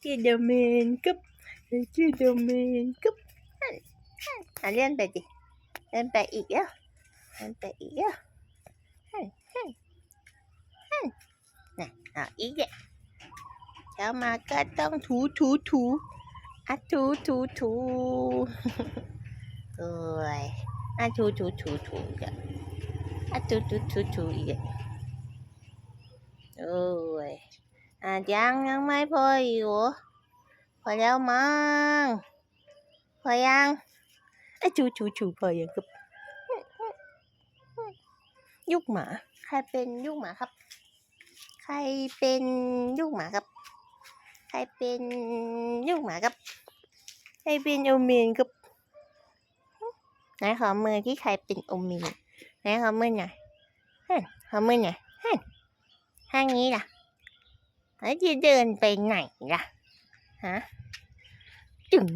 Spiderman cúp. Spiderman cúp. À lên bài gì lên bài ý á. Lên bài ý á. Nè à ý kìa chào mà cá tông thú thú thú? À thú thú thú. Rồi. À thú thú thú thú kìa à thú thú thú thú kìa ừ. ยอะถูถูถูถูอีกแล้วอะถูถูถูถูอีกแล้วโอ้ยอะยังยังไม่พออีกเหรอพอแล้วมั้งพอยังไอ้ยชูชูชูพอยังครับยุกหมา ใครเป็นยุกหมาครับ ใครเป็นยุกหมาครับ ใครเป็นยุกหมาครับ ใครเป็นโอเมนครับไหนขอมือที่ใครเป็นโอเมนไหนขอมือหน่อยฮั่นขอมือหน่อยฮั่นข้างนี้ล่ะ แล้วจะเดินไปไหนล่ะฮะจึง